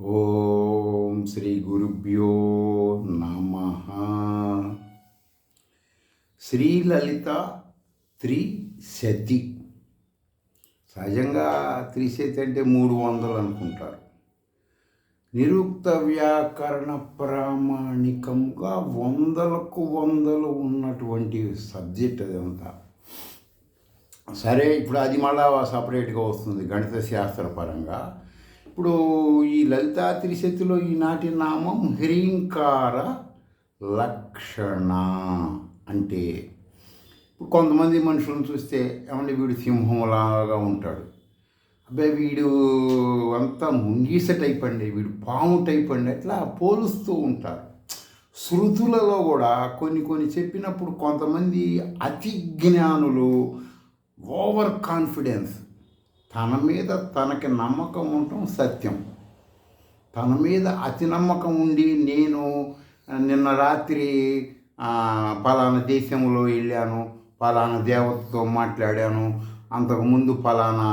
ఓం శ్రీ గురుభ్యో నమ. శ్రీలలిత త్రిశతి. సహజంగా త్రిశతి అంటే మూడు వందలు అనుకుంటారు. నిరుక్త వ్యాకరణ ప్రామాణికంగా వందలకు వందలు ఉన్నటువంటి సబ్జెక్ట్ అదంతా. సరే ఇప్పుడు అది మళ్ళా సపరేట్గా వస్తుంది గణిత శాస్త్రపరంగా. ఇప్పుడు ఈ లలితా త్రిశతిలో ఈనాటి నామం హ్రీంకార లక్షణ అంటే ఇప్పుడు కొంతమంది మనుషులను చూస్తే ఏమంటే వీడు సింహంలాగా ఉంటాడు. అబ్బాయి వీడు అంతా ముంగీస టైప్ అండి వీడు పాము టైప్ అండి అట్లా పోలుస్తూ ఉంటారు. శృతులలో కూడా కొన్ని కొన్ని చెప్పినప్పుడు కొంతమంది అతి జ్ఞానులు ఓవర్ కాన్ఫిడెన్స్ తన మీద తనకి నమ్మకం ఉండటం సత్యం. తన మీద అతి నమ్మకం ఉండి నేను నిన్న రాత్రి పలానా దేశంలో వెళ్ళాను పలానా దేవతతో మాట్లాడాను అంతకుముందు పలానా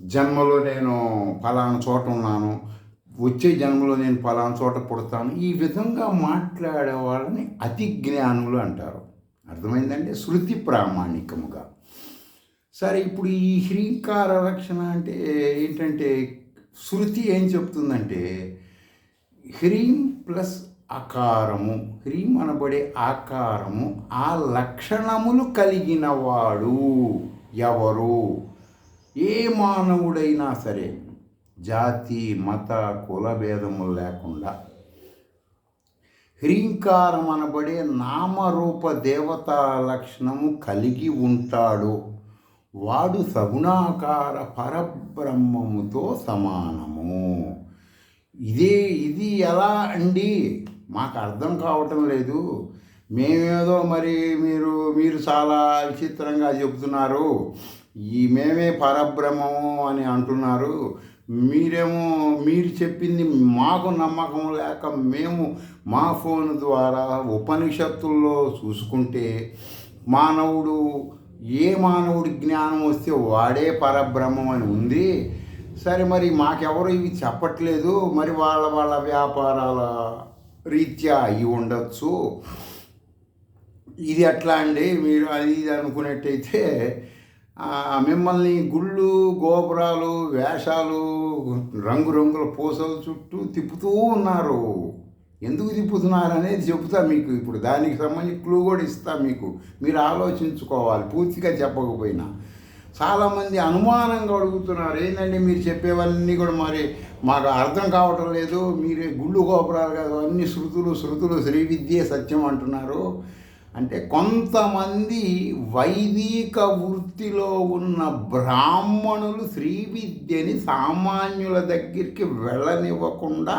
జన్మలో నేను పలానా చోట ఉన్నాను వచ్చే జన్మలో నేను పలానా చోట పుడతాను ఈ విధంగా మాట్లాడే వాళ్ళని అతి జ్ఞానులు అంటారు. అర్థమైందంటే శృతి ప్రామాణికముగా. సరే ఇప్పుడు ఈ హ్రీంకార లక్షణ అంటే ఏంటంటే శృతి ఏం చెప్తుందంటే హ్రీం ప్లస్ అకారము హ్రీం అనబడే ఆకారము ఆ లక్షణములు కలిగిన వాడు ఎవరు? ఏ మానవుడైనా సరే జాతి మత కుల భేదములు లేకుండా హ్రీంకారం అనబడే నామరూప దేవతా లక్షణము కలిగి ఉంటాడు. వాడు సగుణాకార పరబ్రహ్మముతో సమానము. ఇదే ఇది ఎలా అండి? మాకు అర్థం కావటం లేదు. మేమేదో మరి మీరు మీరు చాలా విచిత్రంగా చెబుతున్నారు. ఈ మేమే పరబ్రహ్మము అని అంటున్నారు. మీరేమో మీరు చెప్పింది మాకు నమ్మకం లేక మేము మా ఫోన్ ద్వారా ఉపనిషత్తుల్లో చూసుకుంటే మానవుడు ఏ మానవుడి జ్ఞానం వస్తే వాడే పరబ్రహ్మం అని ఉంది? సరే మరి మాకెవరు ఇవి చెప్పట్లేదు? మరి వాళ్ళ వాళ్ళ వ్యాపారాల రీత్యా అయి ఉండొచ్చు. ఇది ఎట్లా అండి? మీరు అది ఇది అనుకున్నట్టయితే మిమ్మల్ని గుళ్ళు గోపురాలు వేషాలు రంగురంగుల పూసల చుట్టూ తిప్పుతూ ఉన్నారు. ఎందుకు తిప్పుతున్నారు అనేది చెబుతా మీకు ఇప్పుడు. దానికి సంబంధించి క్లూ కూడా ఇస్తా మీకు. మీరు ఆలోచించుకోవాలి పూర్తిగా చెప్పకపోయినా. చాలామంది అనుమానంగా అడుగుతున్నారు ఏంటంటే మీరు చెప్పేవన్నీ కూడా మరి మాకు అర్థం కావటం లేదు మీరే గుళ్ళు గోపురాలు కాదు అన్ని శృతులు శృతులు శ్రీ విద్యే సత్యం అంటున్నారు. అంటే కొంతమంది వైదిక వృత్తిలో ఉన్న బ్రాహ్మణులు శ్రీ విద్యని సామాన్యుల దగ్గరికి వెళ్ళనివ్వకుండా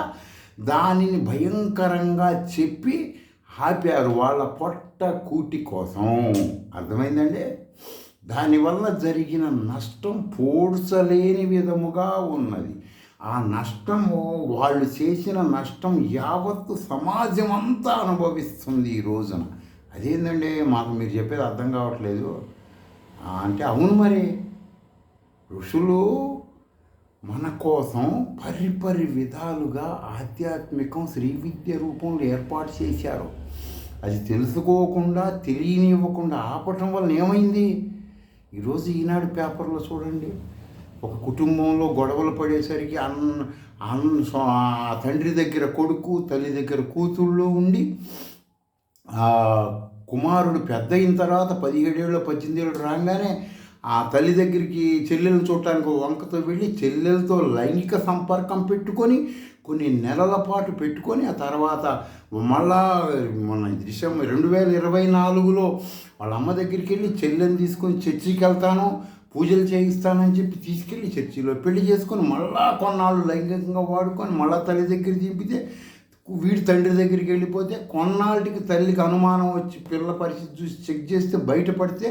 దానిని భయంకరంగా చెప్పి ఆపారు వాళ్ళ పొట్ట కూటి కోసం. అర్థమైందండి? దానివల్ల జరిగిన నష్టం పోడ్చలేని విధముగా ఉన్నది. ఆ నష్టము వాళ్ళు చేసిన నష్టం యావత్తు సమాజం అంతా అనుభవిస్తుంది ఈ రోజున. అదేంటండి మాకు మీరు చెప్పేది అర్థం కావట్లేదు. అంటే అవును మరి. ఋషులు మన కోసం పరిపరి విధాలుగా ఆధ్యాత్మికం శ్రీ విద్య రూపంలో ఏర్పాటు చేశారు. అది తెలుసుకోకుండా తెలియనివ్వకుండా ఆపటం వల్ల ఏమైంది? ఈరోజు ఈనాడు పేపర్లో చూడండి. ఒక కుటుంబంలో గొడవలు పడేసరికి అన్న అన్న సో- ఆ తండ్రి దగ్గర కొడుకు తల్లి దగ్గర కూతుళ్ళు ఉండి కుమారుడు పెద్ద అయిన తర్వాత పదిహేడేళ్ళు పద్దెనిమిది ఏళ్ళు రాగానే ఆ తల్లి దగ్గరికి చెల్లెలు చూడటానికి ఒక వంకతో వెళ్ళి చెల్లెలతో లైంగిక సంపర్కం పెట్టుకొని కొన్ని నెలల పాటు పెట్టుకొని ఆ తర్వాత మళ్ళా మన డిసెంబర్ రెండు వేల ఇరవై నాలుగులో వాళ్ళ అమ్మ దగ్గరికి వెళ్ళి చెల్లెని తీసుకొని చర్చికి వెళ్తాను పూజలు చేయిస్తానని చెప్పి తీసుకెళ్ళి చర్చిలో పెళ్ళి చేసుకొని మళ్ళా కొన్నాళ్ళు లైంగికంగా వాడుకొని మళ్ళా తల్లి దగ్గర దింపితే వీడి తండ్రి దగ్గరికి వెళ్ళిపోతే కొన్నాళ్ళకి తల్లికి అనుమానం వచ్చి పిల్లల పరిస్థితి చూసి చెక్ చేస్తే బయటపడితే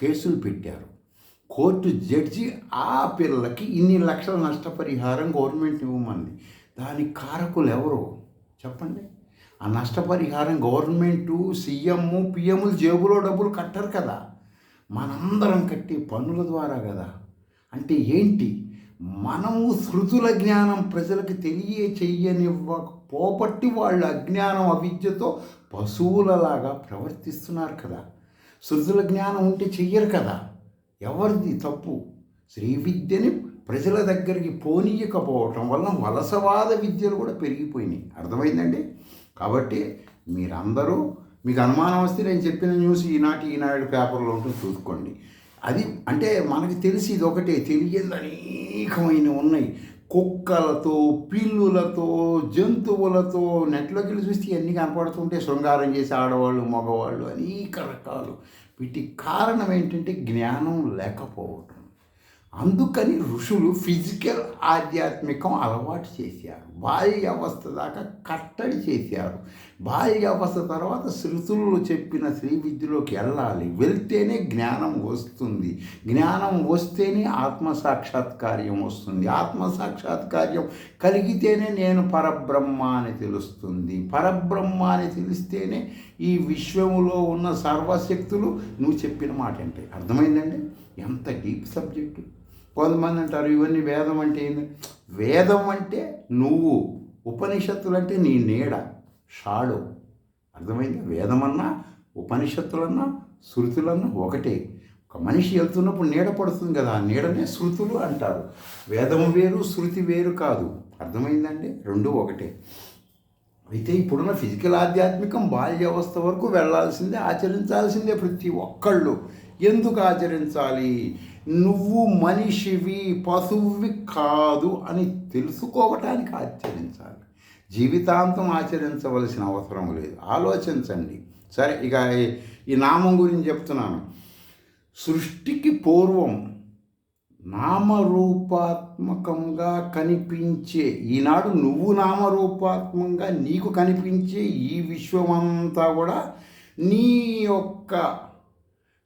కేసులు పెట్టారు. కోర్టు జడ్జి ఆ పిల్లలకి ఇన్ని లక్షల నష్టపరిహారం గవర్నమెంట్ ఇవ్వమంది. దానికి కారకులు ఎవరు? చెప్పండి. ఆ నష్టపరిహారం గవర్నమెంటు సీఎం పిఎంలు జేబులో డబ్బులు కట్టరు కదా. మనందరం కట్టి పన్నుల ద్వారా కదా. అంటే ఏంటి? మనము శృతుల జ్ఞానం ప్రజలకు తెలియ చెయ్యనివ్వకపోబట్టి వాళ్ళు అజ్ఞానం అవిద్యతో పశువులలాగా ప్రవర్తిస్తున్నారు కదా. శృతుల జ్ఞానం ఉంటే చెయ్యరు కదా. ఎవరిది తప్పు? శ్రీ విద్యని ప్రజల దగ్గరికి పోనీయకపోవటం వల్ల వలసవాద విద్యలు కూడా పెరిగిపోయినాయి. అర్థమైందండి? కాబట్టి మీరందరూ మీకు అనుమానం వస్తే నేను చెప్పిన న్యూస్ ఈనాటి ఈనాడు పేపర్లో ఉంటుంది చూసుకోండి. అది అంటే మనకి తెలిసి ఇది ఒకటే తెలియదు అనేకమైన ఉన్నాయి. కుక్కలతో పిల్లులతో జంతువులతో నెట్లోకి వెళ్ళి చూస్తే ఇవన్నీ కనపడుతుంటే శృంగారం చేసే ఆడవాళ్ళు మగవాళ్ళు అనేక రకాలు. వీటి కారణం ఏంటంటే జ్ఞానం లేకపోవటం. అందుకని ఋషులు ఫిజికల్ ఆధ్యాత్మికం అలవాటు చేశారు. బాల్యావస్థ దాకా కట్టడి చేశారు. బాల్యావస్థ తర్వాత శృతులు చెప్పిన శ్రీ విద్యలోకి వెళ్ళాలి. వెళ్తేనే జ్ఞానం వస్తుంది. జ్ఞానం వస్తేనే ఆత్మసాక్షాత్కార్యం వస్తుంది. ఆత్మసాక్షాత్కార్యం కలిగితేనే నేను పరబ్రహ్మ అని తెలుస్తుంది. పరబ్రహ్మ అని తెలిస్తేనే ఈ విశ్వములో ఉన్న సర్వశక్తులు నువ్వు చెప్పిన మాట అంటే అర్థమైందండి? ఎంత డీప్ సబ్జెక్టు. కొంతమంది అంటారు ఇవన్నీ వేదం అంటే ఏంది? వేదం అంటే నువ్వు. ఉపనిషత్తులు అంటే నీ నీడ. షాడో. అర్థమైంది? వేదమన్నా ఉపనిషత్తులన్నా శృతులన్నా ఒకటే. ఒక మనిషి వెళ్తున్నప్పుడు నీడ పడుతుంది కదా ఆ నీడనే శృతులు అంటారు. వేదం వేరు శృతి వేరు కాదు. అర్థమైందండి? రెండు ఒకటే. అయితే ఇప్పుడున్న ఫిజికల్ ఆధ్యాత్మికం బాల్యావస్థ వరకు వెళ్ళాల్సిందే ఆచరించాల్సిందే ప్రతి ఒక్కళ్ళు. ఎందుకు ఆచరించాలి? నువ్వు మనిషివి పశువువి కాదు అని తెలుసుకోవటానికి ఆచరించాలి. జీవితాంతం ఆచరించవలసిన అవసరం లేదు. ఆలోచించండి. సరే ఇక ఈ నామం గురించి చెప్తున్నాను. సృష్టికి పూర్వం నామరూపాత్మకంగా కనిపించే ఈనాడు నువ్వు నామరూపాత్మకంగా నీకు కనిపించే ఈ విశ్వమంతా కూడా నీ యొక్క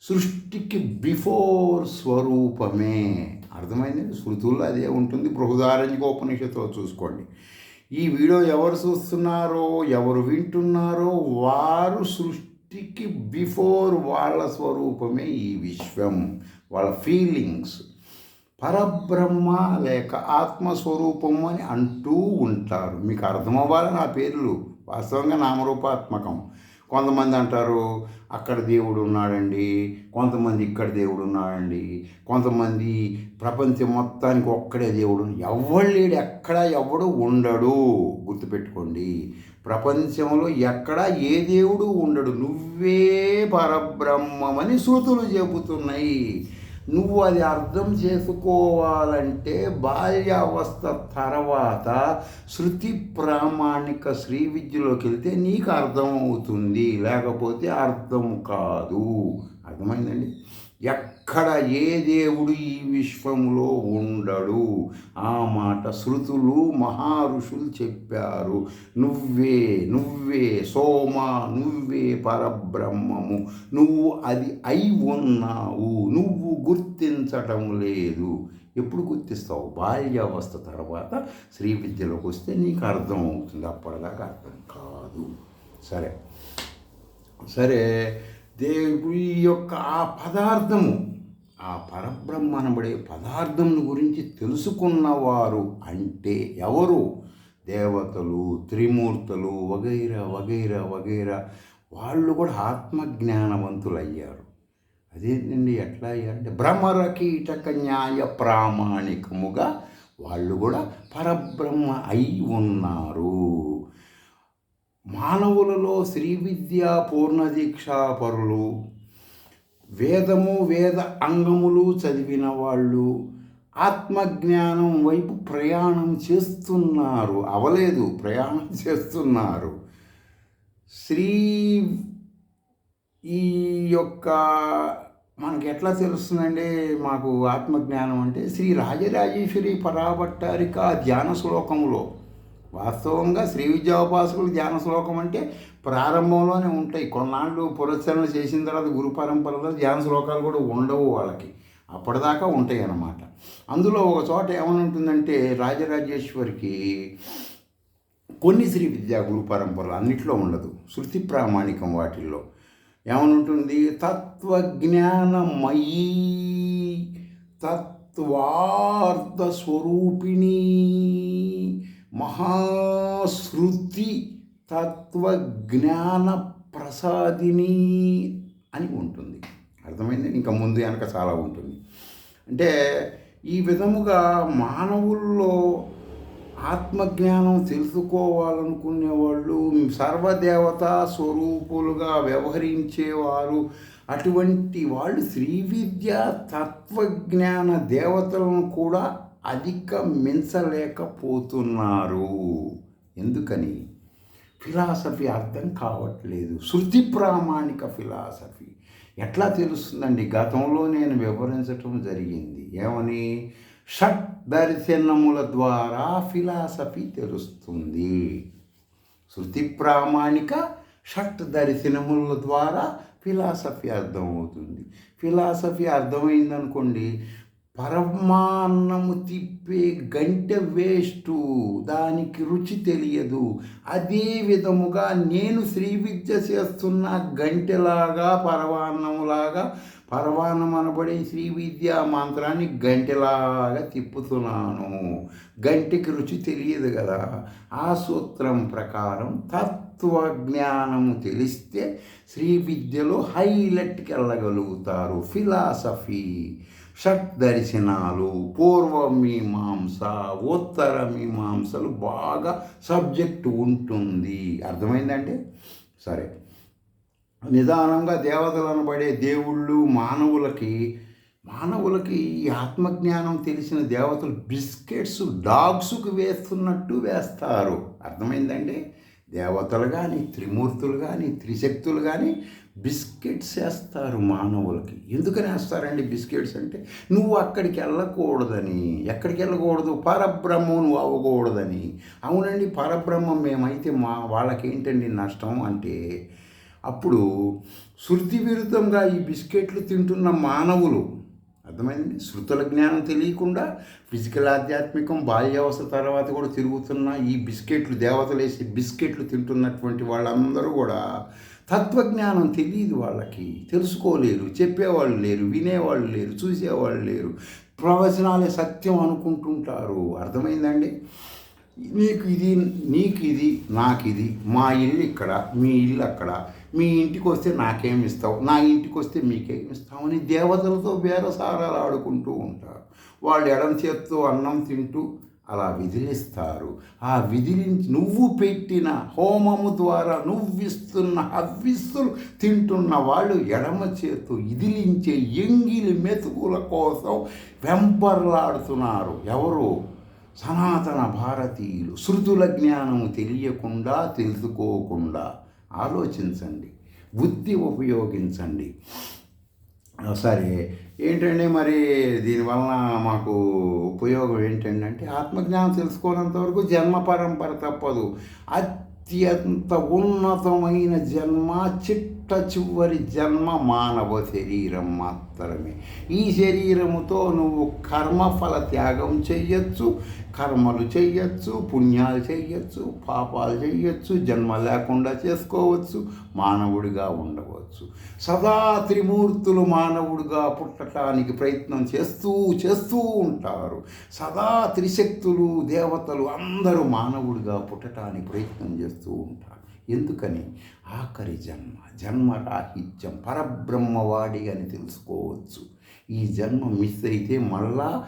సృష్టికి బిఫోర్ స్వరూపమే. అర్థమైంది? శృతుల్లో అదే ఉంటుంది. బృహదారంజకోపనిషత్తులో చూసుకోండి. ఈ వీడియో ఎవరు చూస్తున్నారో ఎవరు వింటున్నారో వారు సృష్టికి బిఫోర్ వాళ్ళ స్వరూపమే ఈ విశ్వం వాళ్ళ ఫీలింగ్స్. పరబ్రహ్మ లేక ఆత్మస్వరూపం అని అంటూ ఉంటారు. మీకు అర్థమవ్వాలి నా పేర్లు? వాస్తవంగా నామరూపాత్మకం. కొంతమంది అంటారు అక్కడ దేవుడు ఉన్నాడండి కొంతమంది ఇక్కడ దేవుడు ఉన్నాడండి కొంతమంది ప్రపంచం మొత్తానికి ఒక్కడే దేవుడు ఎవడు లేడు ఎక్కడ ఎవడు ఉండడు. గుర్తుపెట్టుకోండి. ప్రపంచంలో ఎక్కడ ఏ దేవుడు ఉండడు నువ్వే పరబ్రహ్మమని శృతులు చెబుతున్నాయి. నువ్వు అది అర్థం చేసుకోవాలంటే బాల్యావస్థ తర్వాత శృతి ప్రామాణిక శ్రీ విద్యలోకి వెళ్తే నీకు అర్థమవుతుంది లేకపోతే అర్థం కాదు. అర్థమైందండి? ఎక్కడ ఏ దేవుడు ఈ విశ్వంలో ఉండడు? ఆ మాట శృతులు మహారుషులు చెప్పారు. నువ్వే నువ్వే సోమ నువ్వే పరబ్రహ్మము. నువ్వు అది అయి ఉన్నావు. నువ్వు గుర్తించటం లేదు. ఎప్పుడు గుర్తిస్తావు? బాల్యావస్థ తర్వాత శ్రీ విద్యలోకి వస్తే నీకు అర్థం అవుతుంది అప్పటిదాకా అర్థం కాదు. సరే. సరే. దేవుడి యొక్క ఆ పదార్థము ఆ పరబ్రహ్మనబడే పదార్థమును పదార్థం గురించి తెలుసుకున్నవారు అంటే ఎవరు? దేవతలు త్రిమూర్తులు వగైరా వగైరా వగైరా. వాళ్ళు కూడా ఆత్మజ్ఞానవంతులు అయ్యారు అదేంటండి ఎట్లా అయ్యారంటే భ్రమర కీటక న్యాయ ప్రామాణికముగా వాళ్ళు కూడా పరబ్రహ్మ అయి ఉన్నారు. మానవులలో శ్రీ విద్య పూర్ణదీక్షాపరులు వేదము వేద అంగములు చదివిన వాళ్ళు ఆత్మజ్ఞానం వైపు ప్రయాణం చేస్తున్నారు. అవలేదు ప్రయాణం చేస్తున్నారు. శ్రీ ఈ యొక్క మనకి ఎట్లా తెలుస్తుందండి? మాకు ఆత్మజ్ఞానం అంటే శ్రీ రాజరాజేశ్వరి పరాభట్టారిక ధ్యాన శ్లోకములో వాస్తవంగా శ్రీ విద్యోపాసకులు ధ్యాన శ్లోకం అంటే ప్రారంభంలోనే ఉంటాయి. కొన్నాళ్ళు పురస్కరణ చేసిన తర్వాత గురు పరంపరలో ధ్యాన శ్లోకాలు కూడా ఉండవు వాళ్ళకి. అప్పటిదాకా ఉంటాయి అన్నమాట. అందులో ఒక చోట ఏమని ఉంటుందంటే రాజరాజేశ్వరికి కొన్ని శ్రీ విద్యా గురు పరంపరలు అన్నిట్లో ఉండదు. శృతి ప్రామాణికం వాటిల్లో. ఏమనుంటుంది? తత్వజ్ఞానమయీ తత్వార్థ స్వరూపిణీ మహాశృతి తత్వజ్ఞాన ప్రసాదిని అని ఉంటుంది. అర్థమైంది? ఇంకా ముందు వెనక చాలా ఉంటుంది. అంటే ఈ విధముగా మానవుల్లో ఆత్మజ్ఞానం తెలుసుకోవాలనుకునే వాళ్ళు సర్వదేవతా స్వరూపులుగా వ్యవహరించేవారు అటువంటి వాళ్ళు శ్రీ విద్య తత్వజ్ఞాన దేవతలను కూడా అధిగమించలేకపోతున్నారు ఎందుకని? ఫిలాసఫీ అర్థం కావట్లేదు. శృతి ప్రామాణిక ఫిలాసఫీ. ఎట్లా తెలుస్తుందండి? గతంలో నేను వివరించటం జరిగింది. ఏమని? షట్ దర్శనముల ద్వారా ఫిలాసఫీ తెలుస్తుంది. శృతి ప్రామాణిక షట్ దర్శనముల ద్వారా ఫిలాసఫీ అర్థమవుతుంది. ఫిలాసఫీ అర్థమైందనుకోండి పరమాన్నము తిప్పే గంటె వేస్టు దానికి రుచి తెలియదు. అదే విధముగా నేను శ్రీ విద్య చేస్తున్న గంటెలాగా పరమాన్నములాగా పరమాన్నం అనబడే శ్రీ విద్యా మంత్రాన్ని గంటెలాగా తిప్పుతున్నాను. గంటెకి రుచి తెలియదు కదా. ఆ సూత్రం ప్రకారం తత్వజ్ఞానము తెలిస్తే శ్రీ విద్యలో హైలైట్కి వెళ్ళగలుగుతారు. ఫిలాసఫీ. షట్ దర్శనాలు పూర్వ ఉత్తర మీమాంసలు బాగా సబ్జెక్ట్ ఉంటుంది. అర్థమైందంటే సరే. నిదానంగా దేవతలు అనబడే దేవుళ్ళు మానవులకి మానవులకి ఈ ఆత్మజ్ఞానం తెలిసిన దేవతలు బిస్కెట్స్ డాగ్స్కు వేస్తున్నట్టు వేస్తారు. అర్థమైందండి? దేవతలు కానీ త్రిమూర్తులు కానీ త్రిశక్తులు కానీ బిస్కెట్స్ వేస్తారు మానవులకి. ఎందుకని వేస్తారండి బిస్కెట్స్ అంటే నువ్వు అక్కడికి వెళ్ళకూడదని ఎక్కడికి వెళ్ళకూడదు? పరబ్రహ్మం నువ్వు అవ్వకూడదని. అవునండి పరబ్రహ్మం మేమైతే మా వాళ్ళకి ఏంటండి నష్టం అంటే అప్పుడు శృతి విరుద్ధంగా ఈ బిస్కెట్లు తింటున్న మానవులు అర్థమైంది శృతుల జ్ఞానం తెలియకుండా ఫిజికల్ ఆధ్యాత్మికం బాల్యావస్థ తర్వాత కూడా తిరుగుతున్న ఈ బిస్కెట్లు దేవతలు వేసి బిస్కెట్లు తింటున్నటువంటి వాళ్ళందరూ కూడా తత్వజ్ఞానం తెలియదు వాళ్ళకి. తెలుసుకోలేరు చెప్పేవాళ్ళు లేరు వినేవాళ్ళు లేరు చూసేవాళ్ళు లేరు. ప్రవచనాలే సత్యం అనుకుంటుంటారు. అర్థమైందండి? నీకు ఇది నీకు ఇది నాకు ఇది మా ఇల్లు ఇక్కడ మీ ఇల్లు అక్కడ. మీ ఇంటికి వస్తే నాకేమి ఇస్తావు? నా ఇంటికి వస్తే మీకేమి ఇస్తావు? అని దేవతలతో బేరసారాలు ఆడుకుంటూ ఉంటారు. వాళ్ళు ఎడం చేత్తో అన్నం తింటూ అలా విధిలిస్తారు ఆ విధిలించి నువ్వు పెట్టిన హోమము ద్వారా నువ్విస్తున్న హవ్విస్తులు తింటున్న వాళ్ళు ఎడమ చేతు ఇదిలించే ఎంగిలి మెతుకుల కోసం వెంపర్లాడుతున్నారు. ఎవరు? సనాతన భారతీయులు. శృతుల జ్ఞానము తెలియకుండా తెలుసుకోకుండా. ఆలోచించండి. బుద్ధి ఉపయోగించండి. సరే. ఏంటంటే మరి దీనివలన మాకు ఉపయోగం ఏంటంటే ఆత్మజ్ఞానం తెలుసుకోనంత వరకు జన్మ పరంపర తప్పదు. అత్యంత ఉన్నతమైన జన్మ పుట్ట చివరి జన్మ మానవ శరీరం మాత్రమే. ఈ శరీరముతో నువ్వు కర్మఫల త్యాగం చెయ్యొచ్చు కర్మలు చెయ్యొచ్చు పుణ్యాలు చెయ్యొచ్చు పాపాలు చెయ్యొచ్చు జన్మ లేకుండా చేసుకోవచ్చు మానవుడిగా ఉండవచ్చు. సదా త్రిమూర్తులు మానవుడిగా పుట్టడానికి ప్రయత్నం చేస్తూ చేస్తూ ఉంటారు. సదా త్రిశక్తులు దేవతలు అందరూ మానవుడిగా పుట్టడానికి ప్రయత్నం చేస్తూ ఉంటారు. ఎందుకని? ఆఖరి జన్మ జన్మరాహిత్యం పరబ్రహ్మవాడి అని తెలుసుకోవచ్చు. ఈ జన్మ మిస్ అయితే మళ్ళా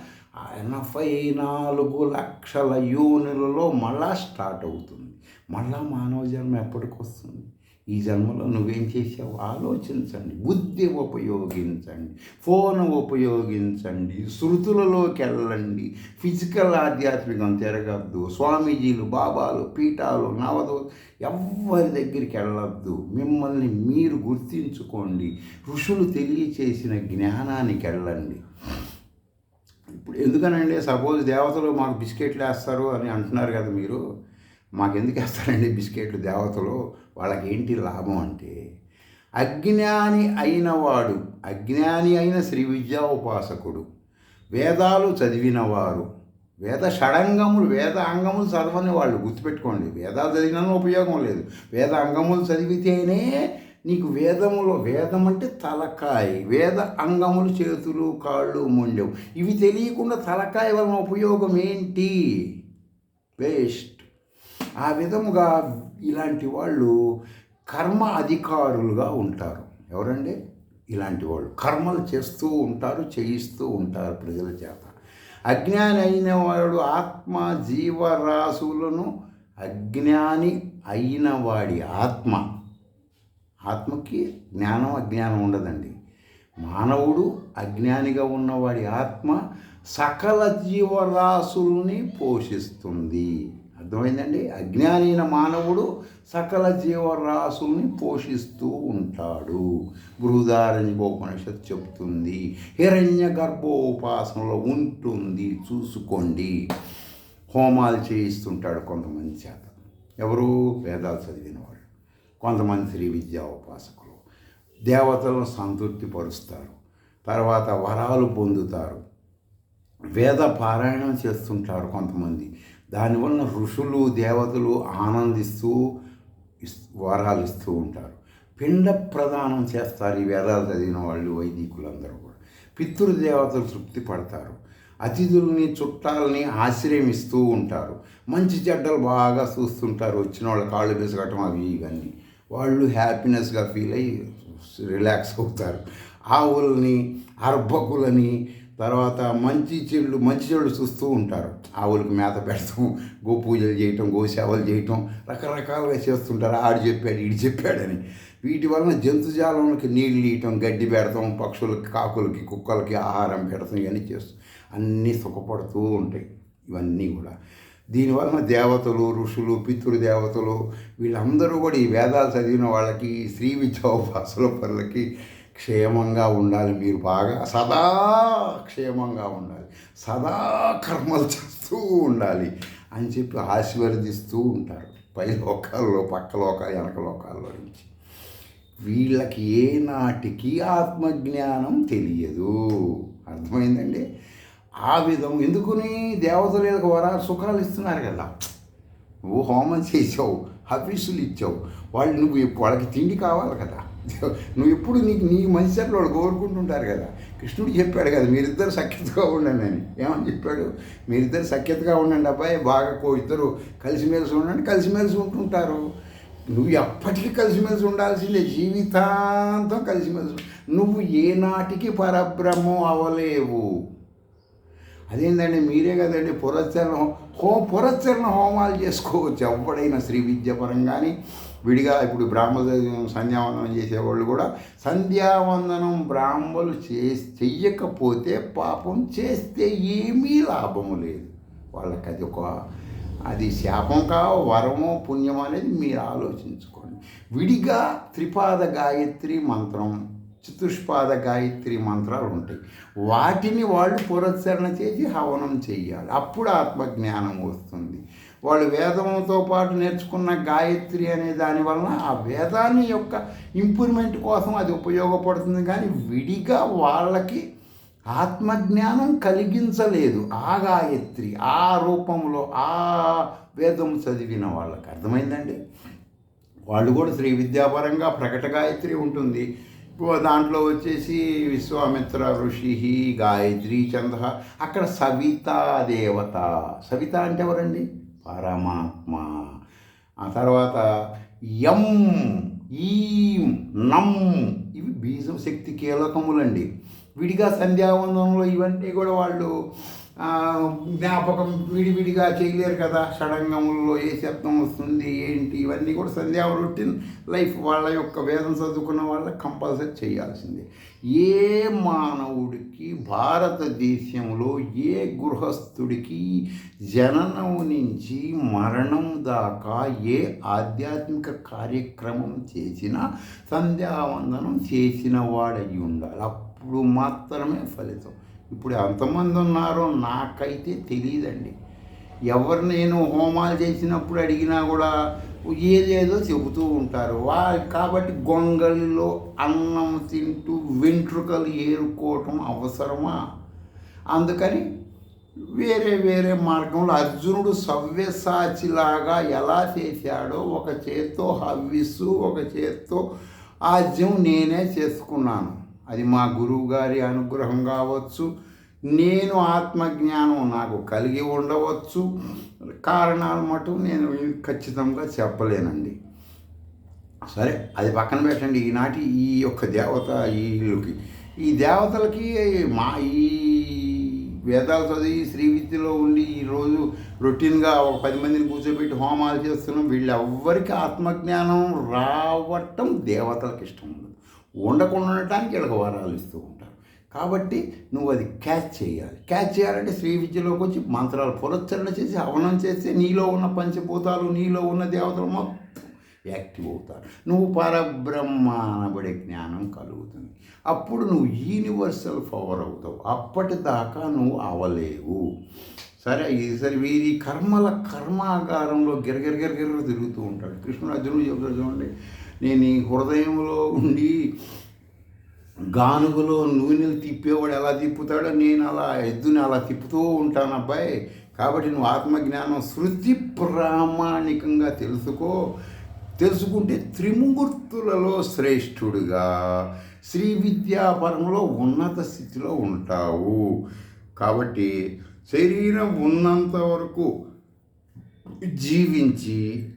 ఎనభై నాలుగు లక్షల యోనులలో మళ్ళా స్టార్ట్ అవుతుంది. మళ్ళా మానవ జన్మ ఎప్పటికి వస్తుంది ఈ జన్మలో నువ్వేం చేసావు ఆలోచించండి. బుద్ధి ఉపయోగించండి. ఫోన్ ఉపయోగించండి. శృతులలోకి వెళ్ళండి ఫిజికల్ ఆధ్యాత్మికం తిరగద్దు. స్వామీజీలు బాబాలు పీఠాలు నవదో ఎవరి దగ్గరికి వెళ్ళొద్దు. మిమ్మల్ని మీరు గుర్తించుకోండి. ఋషులు తెలియచేసిన జ్ఞానానికి వెళ్ళండి. ఇప్పుడు ఎందుకనండి? సపోజ్ దేవతలు మాకు బిస్కెట్లు వేస్తారు అని అంటున్నారు కదా మీరు. మాకెందుకు వేస్తారండి బిస్కెట్లు దేవతలు? వాళ్ళకి ఏంటి లాభం అంటే అజ్ఞాని అయినవాడు అజ్ఞాని అయిన శ్రీ విద్యా ఉపాసకుడు వేదాలు చదివినవారు వేద షడంగములు వేద అంగములు చదవని వాళ్ళు గుర్తుపెట్టుకోండి వేదాలు చదివినా ఉపయోగం లేదు. వేద అంగములు చదివితేనే నీకు వేదములో వేదం అంటే తలకాయ వేద అంగములు చేతులు కాళ్ళు ముండెం ఇవి తెలియకుండా తలకాయ వలన ఉపయోగం ఏంటి? వేస్ట్. ఆ విధముగా ఇలాంటి వాళ్ళు కర్మ అధికారులుగా ఉంటారు. ఎవరండి? ఇలాంటి వాళ్ళు. కర్మలు చేస్తూ ఉంటారు చేయిస్తూ ఉంటారు ప్రజల చేత. అజ్ఞాని అయిన వాడు ఆత్మ జీవరాశులను అజ్ఞాని అయిన వాడి ఆత్మ. ఆత్మకి జ్ఞానం అజ్ఞానం ఉండదండి. మానవుడు అజ్ఞానిగా ఉన్నవాడి ఆత్మ సకల జీవరాశుల్ని పోషిస్తుంది. అర్థమైందండి? అజ్ఞానైన మానవుడు సకల జీవరాశుల్ని పోషిస్తూ ఉంటాడు. బృహదారణ్యోపనిషత్ చెప్తుంది హిరణ్య గర్భోపాసనలో ఉంటుంది చూసుకోండి. హోమాలు చేయిస్తుంటాడు కొంతమంది చేత. ఎవరు? వేదాలు చదివిన వాళ్ళు కొంతమంది శ్రీ విద్యా ఉపాసకులు. దేవతలను సంతృప్తిపరుస్తారు. తర్వాత వరాలు పొందుతారు. వేద పారాయణం చేస్తుంటారు కొంతమంది. దానివల్ల ఋషులు దేవతలు ఆనందిస్తూ వరాలు ఇస్తూ ఉంటారు. పిండ ప్రదానం చేస్తారు ఈ వేదాలు చదివిన వాళ్ళు వైదికులందరూ కూడా. పితృదేవతలు తృప్తి పడతారు. అతిథుల్ని చుట్టాలని ఆశ్రయమిస్తూ ఉంటారు. మంచి చెడ్డలు బాగా చూస్తుంటారు. వచ్చిన వాళ్ళ కాళ్ళు బెసగటం అవి ఇవన్నీ వాళ్ళు హ్యాపీనెస్గా ఫీల్ అయ్యి రిలాక్స్ అవుతారు. ఆవులని అర్భకులని తర్వాత మంచి చెళ్ళు మంచి చెళ్ళు చూస్తూ ఉంటారు. ఆవులకు మేత పెడతాం గో పూజలు చేయటం గో సేవలు చేయటం రకరకాలుగా చేస్తుంటారు. ఆడు చెప్పాడు ఈడు చెప్పాడని. వీటి వలన జంతుజాలంకి నీళ్ళు ఇవ్వటం గడ్డి పెడతాం పక్షులకి కాకులకి కుక్కలకి ఆహారం పెడతాం ఇవన్నీ చేస్తాం. అన్నీ సుఖపడుతూ ఉంటాయి. ఇవన్నీ కూడా. దీనివలన దేవతలు ఋషులు పితృదేవతలు వీళ్ళందరూ కూడా ఈ వేదాలు చదివిన వాళ్ళకి శ్రీ విద్యోపాసుల పనులకి క్షేమంగా ఉండాలి. మీరు బాగా సదా క్షేమంగా ఉండాలి. సదా కర్మలు చేస్తూ ఉండాలి అని చెప్పి ఆశీర్వదిస్తూ ఉంటారు. పై లోకాల్లో పక్క లోకాలు వెనక లోకాల్లో నుంచి. వీళ్ళకి ఏనాటికి ఆత్మజ్ఞానం తెలియదు. అర్థమైందండి? ఆ విధం ఎందుకుని దేవతలు వీళ్ళకి వరాలు సుఖాలు ఇస్తున్నారు కదా. నువ్వు హోమం చేసావు హఫీసులు ఇచ్చావు. వాళ్ళు నువ్వు వాళ్ళకి తిండి కావాలి కదా. నువ్వు ఎప్పుడు నీకు నీ మంచి చెట్లు కోరుకుంటుంటారు కదా. కృష్ణుడు చెప్పాడు కదా మీరిద్దరు సఖ్యతగా ఉండండి అని. ఏమని చెప్పాడు? మీరిద్దరు సఖ్యతగా ఉండండి అబ్బాయి బాగా కో ఇద్దరు కలిసిమెలిసి ఉండండి కలిసిమెలిసి ఉంటుంటారు. నువ్వు ఎప్పటికీ కలిసిమెలిసి ఉండాల్సిందే జీవితాంతం కలిసిమెలిసి నువ్వు ఏనాటికి పరబ్రహ్మం అవలేవు. అదేంటండి మీరే కదండి పురస్చరణ హో పురస్చరణ హోమాలు చేసుకోవచ్చు. ఎవడైనా శ్రీ విద్య పరంగాని విడిగా ఇప్పుడు బ్రాహ్మ సంధ్యావందనం చేసేవాళ్ళు కూడా సంధ్యావందనం బ్రాహ్మలు చే చెయ్యకపోతే పాపం చేస్తే ఏమీ లాభము లేదు. వాళ్ళకి అది ఒక అది శాపం కావ వరమో పుణ్యమో అనేది మీరు ఆలోచించుకోండి. విడిగా త్రిపాద గాయత్రి మంత్రం చతుష్పాద గాయత్రి మంత్రాలు ఉంటాయి. వాటిని వాళ్ళు పురస్కరణ చేసి హవనం చేయాలి అప్పుడు ఆత్మజ్ఞానం వస్తుంది. వాళ్ళు వేదంతో పాటు నేర్చుకున్న గాయత్రి అనే దానివలన ఆ వేదాన్ని యొక్క ఇంప్రూవ్మెంట్ కోసం అది ఉపయోగపడుతుంది కానీ విడిగా వాళ్ళకి ఆత్మజ్ఞానం కలిగించలేదు. ఆ గాయత్రి ఆ రూపంలో ఆ వేదం చదివిన వాళ్ళకి అర్థమైందండి? వాళ్ళు కూడా శ్రీ విద్యాపరంగా ప్రకట గాయత్రి ఉంటుంది. దాంట్లో వచ్చేసి విశ్వామిత్ర ఋషి గాయత్రి చంద్ర అక్కడ సవితా దేవత. సవిత అంటే ఎవరండి? పరమాత్మ. ఆ తర్వాత యం ఈం నం ఇవి బీజం శక్తి కీలకములండి. విడిగా సంధ్యావందనంలో ఇవన్నీ కూడా వాళ్ళు జ్ఞాపకం విడివిడిగా చేయలేరు కదా. షడంగముల్లో ఏ శబ్దం వస్తుంది ఏంటి? ఇవన్నీ కూడా సంధ్యా రొట్టిన్ లైఫ్ వాళ్ళ యొక్క వేదం చదువుకున్న వాళ్ళకి కంపల్సరీ చేయాల్సిందే. ఏ మానవుడికి భారతదేశంలో ఏ గృహస్థుడికి జననం నుంచి మరణం దాకా ఏ ఆధ్యాత్మిక కార్యక్రమం చేసినా సంధ్యావందనం చేసిన వాడయి ఉండాలి. అప్పుడు మాత్రమే ఫలితం. ఇప్పుడు ఎంతమంది ఉన్నారో నాకైతే తెలియదండి ఎవరు నేను హోమాలు చేసినప్పుడు అడిగినా కూడా ఏదేదో చెబుతూ ఉంటారు. వా కాబట్టి గొంగళిలో అన్నం తింటూ వెంట్రుకలు ఏరుకోవటం అవసరమా? అందుకని వేరే వేరే మార్గంలో అర్జునుడు సవ్యసాచిలాగా ఎలా చేశాడో ఒక చేత్తో హవ్విస్సు ఒక చేత్తో ఆజ్యం నేనే చేసుకున్నాను. అది మా గురువు గారి అనుగ్రహం కావచ్చు. నేను ఆత్మజ్ఞానం నాకు కలిగి ఉండవచ్చు. కారణాలు మటు నేను ఖచ్చితంగా చెప్పలేనండి. సరే అది పక్కన పెట్టండి. ఈనాటి ఈ యొక్క దేవత ఈకి ఈ దేవతలకి మా ఈ వేదాలు చదివి శ్రీ విద్యలో ఉండి ఈరోజు రొటీన్గా ఒక పది మందిని కూర్చోబెట్టి హోమాలు చేస్తున్నాం. వీళ్ళెవ్వరికి ఆత్మజ్ఞానం రావటం దేవతలకు ఇష్టం. ఉండకుండా ఉండటానికి వీళ్ళకి వరాలు ఇస్తూ ఉంటారు. కాబట్టి నువ్వు అది క్యాచ్ చేయాలి. క్యాచ్ చేయాలంటే శ్రీ విద్యలోకి వచ్చి మంత్రాలు పునశ్చరణ చేసి హవనం చేస్తే నీలో ఉన్న పంచభూతాలు నీలో ఉన్న దేవతలు మొత్తం యాక్టివ్ అవుతారు. నువ్వు పరబ్రహ్మ అనబడే జ్ఞానం కలుగుతుంది. అప్పుడు నువ్వు యూనివర్సల్ పవర్ అవుతావు. అప్పటిదాకా నువ్వు అవలేవు. సరే ఇది సరే వీరి కర్మల కర్మాగారంలో గిరగిరగిరగిర తిరుగుతూ ఉంటాడు. కృష్ణుడు అర్జునుడు చెప్తాడు చూడండి. నేను ఈ హృదయంలో ఉండి గానుగులో నూనెలు తిప్పేవాడు ఎలా తిప్పుతాడో నేను అలా ఎద్దుని అలా తిప్పుతూ ఉంటాను అబ్బాయి. కాబట్టి నువ్వు ఆత్మజ్ఞానం శృతి ప్రామాణికంగా తెలుసుకో. తెలుసుకుంటే త్రిమూర్తులలో శ్రేష్ఠుడిగా శ్రీ విద్యాపరంలో ఉన్నత స్థితిలో ఉంటావు. కాబట్టి శరీరం ఉన్నంత వరకు జీవించి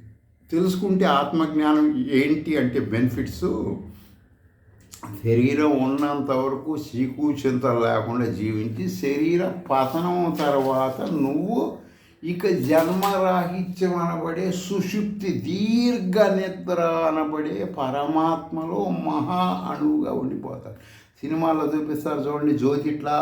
తెలుసుకుంటే ఆత్మజ్ఞానం ఏంటి అంటే బెనిఫిట్స్ శరీరం ఉన్నంత వరకు చీకూచింత లేకుండా జీవించి శరీర పతనం తర్వాత నువ్వు ఇక జన్మరాహిత్యం అనబడే సుషుప్తి దీర్ఘ నిద్ర అనబడే పరమాత్మలో మహా అణువుగా ఉండిపోతారు. సినిమాల్లో చూపిస్తారు చూడండి జ్యోతి ఇట్లా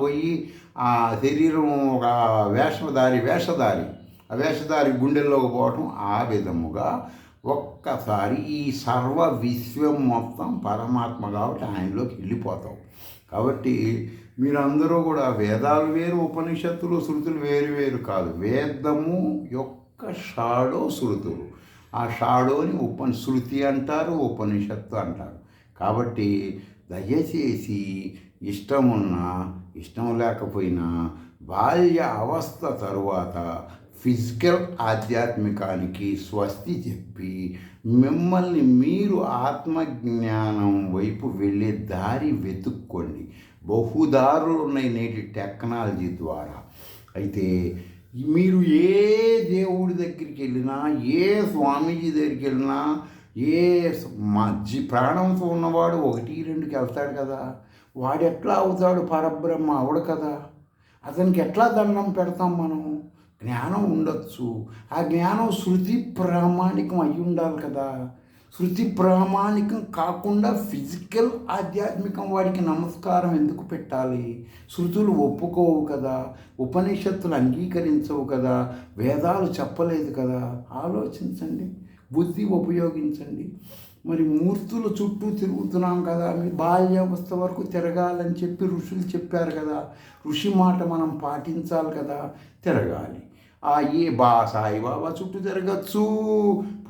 పోయి ఆ శరీరం ఒక వేషధారి వేషధారి. వేషధారి గుండెల్లోకి పోవటం ఆ విధముగా ఒక్కసారి ఈ సర్వ విశ్వం మొత్తం పరమాత్మ కాబట్టి ఆయనలోకి వెళ్ళిపోతాం. కాబట్టి మీరందరూ కూడా వేదాలు వేరు ఉపనిషత్తులు శృతులు వేరు వేరు కాదు. వేదము యొక్క షాడో శృతులు. ఆ షాడోని ఉప శృతి అంటారు ఉపనిషత్తు అంటారు. కాబట్టి దయచేసి ఇష్టమున్నా ఇష్టం లేకపోయినా బాల్య అవస్థ తరువాత ఫిజికల్ ఆధ్యాత్మికానికి స్వస్తి చెప్పి మిమ్మల్ని మీరు ఆత్మజ్ఞానం వైపు వెళ్ళే దారి వెతుక్కోండి. బహుదారులు ఉన్నాయి నేటి టెక్నాలజీ ద్వారా. అయితే మీరు ఏ దేవుడి దగ్గరికి వెళ్ళినా ఏ స్వామీజీ దగ్గరికి వెళ్ళినా ఏ మధ్య ప్రాణంతో ఉన్నవాడు ఒకటి రెండుకి వెళ్తాడు కదా. వాడు ఎట్లా అవుతాడు పరబ్రహ్మ? అవడు కదా. అతనికి ఎట్లా దండం పెడతాం మనం? జ్ఞానం ఉండొచ్చు. ఆ జ్ఞానం శృతి ప్రామాణికం అయి ఉండాలి కదా. శృతి ప్రామాణికం కాకుండా ఫిజికల్ ఆధ్యాత్మికం వాడికి నమస్కారం ఎందుకు పెట్టాలి? శృతులు ఒప్పుకోవు కదా. ఉపనిషత్తులు అంగీకరించవు కదా. వేదాలు చెప్పలేదు కదా. ఆలోచించండి. బుద్ధి ఉపయోగించండి. మరి మూర్తుల చుట్టూ తిరుగుతున్నాం కదా. మీ బాల్యావస్థ వరకు తిరగాలని చెప్పి ఋషులు చెప్పారు కదా. ఋషి మాట మనం పాటించాలి కదా. తిరగాలి. ఆ ఈ బా సాయిబాబా చుట్టూ తిరగచ్చు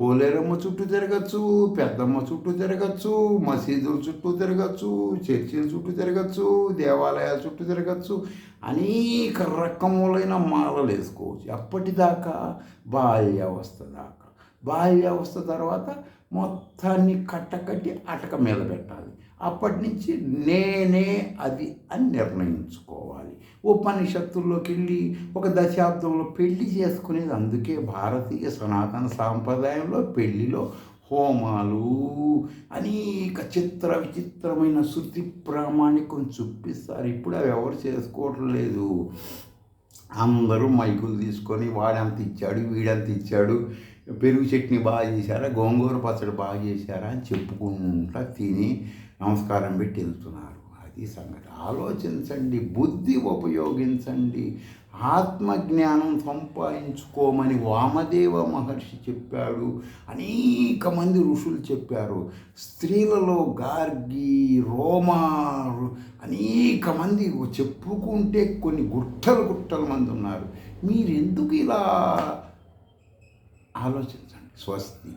పోలేరమ్మ చుట్టూ తిరగచ్చు పెద్దమ్మ చుట్టూ తిరగచ్చు మసీదుల చుట్టూ తిరగచ్చు చర్చిల చుట్టూ తిరగచ్చు దేవాలయాల చుట్టూ తిరగచ్చు అనేక రకములైన మాలలు వేసుకోవచ్చు. అప్పటిదాకా బాల్యావస్థ దాకా. బాల్యావస్థ తర్వాత మొత్తాన్ని కట్టకట్టి అటక మీద పెట్టాలి. అప్పటి నుంచి నేనే అది అని నిర్ణయించుకోవాలి. ఉపనిషత్తుల్లోకి వెళ్ళి ఒక దశాబ్దంలో పెళ్ళి చేసుకునేది. అందుకే భారతీయ సనాతన సాంప్రదాయంలో పెళ్ళిలో హోమాలు అనేక చిత్ర విచిత్రమైన శృతి ప్రామాణికం చూపిస్తారు. ఇప్పుడు అవి ఎవరు చేసుకోవటం లేదు. అందరూ మైకులు తీసుకొని వాడంత ఇచ్చాడు వీడంత ఇచ్చాడు పెరుగు చట్నీ బాగా చేశారా గోంగూర పచ్చడి బాగా చేశారా అని చెప్పుకుంటా తిని నమస్కారం పెట్టి వెళ్తున్నారు. అది సంగతి. ఆలోచించండి బుద్ధి ఉపయోగించండి ఆత్మజ్ఞానం సంపాదించుకోమని వామదేవ మహర్షి చెప్పాడు అనేక మంది ఋషులు చెప్పారు. స్త్రీలలో గార్గి రోమా అనేక మంది చెప్పుకుంటే కొన్ని గుట్టలు గుట్టల మంది ఉన్నారు. మీరెందుకు ఇలా ఆలోచించండి? స్వస్తి.